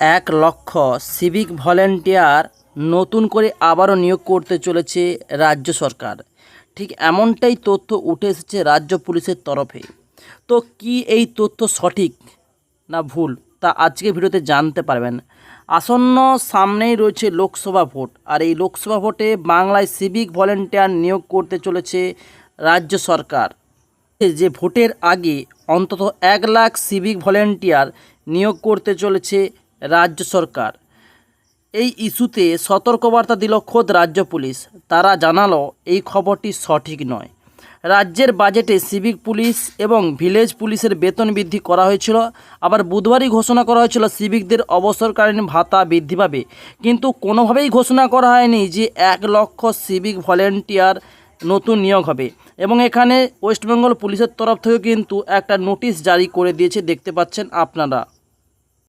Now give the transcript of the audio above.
এক লক্ষ civic volunteer নতুন করে আবারও নিয়োগ করতে চলেছে রাজ্য সরকার। ঠিক এমনটাই তথ্য উঠে এসেছে রাজ্য পুলিশের তরফে। তো কি এই তথ্য সঠিক না ভুল, তা আজকে ভিডিওতে জানতে পারবেন। আসন্ন সামনেই রয়েছে লোকসভা ভোট, আর এই লোকসভা ভোটে বাংলায় সিভিক ভলেন্টিয়ার নিয়োগ করতে চলেছে রাজ্য সরকার। যে ভোটের আগে অন্তত এক লাখ সিভিক ভলেন্টিয়ার নিয়োগ করতে চলেছে রাজ্য সরকার। এই ইস্যুতে সতর্কবার্তা দিল খোদ রাজ্য পুলিশ। তারা জানালো, এই খবরটি সঠিক নয়। রাজ্যের বাজেটে সিভিক পুলিশ এবং ভিলেজ পুলিশের বেতন বৃদ্ধি করা হয়েছিল। আবার বুধবারই ঘোষণা করা হয়েছিল, সিভিকদের অবসরকালীন ভাতা বৃদ্ধি পাবে। কিন্তু কোনোভাবেই ঘোষণা করা হয়নি যে এক লক্ষ সিভিক ভলেন্টিয়ার নতুন নিয়োগ হবে। এবং এখানে ওয়েস্টবেঙ্গল পুলিশের তরফ থেকে কিন্তু একটা নোটিশ জারি করে দিয়েছে, দেখতে পাচ্ছেন আপনারা।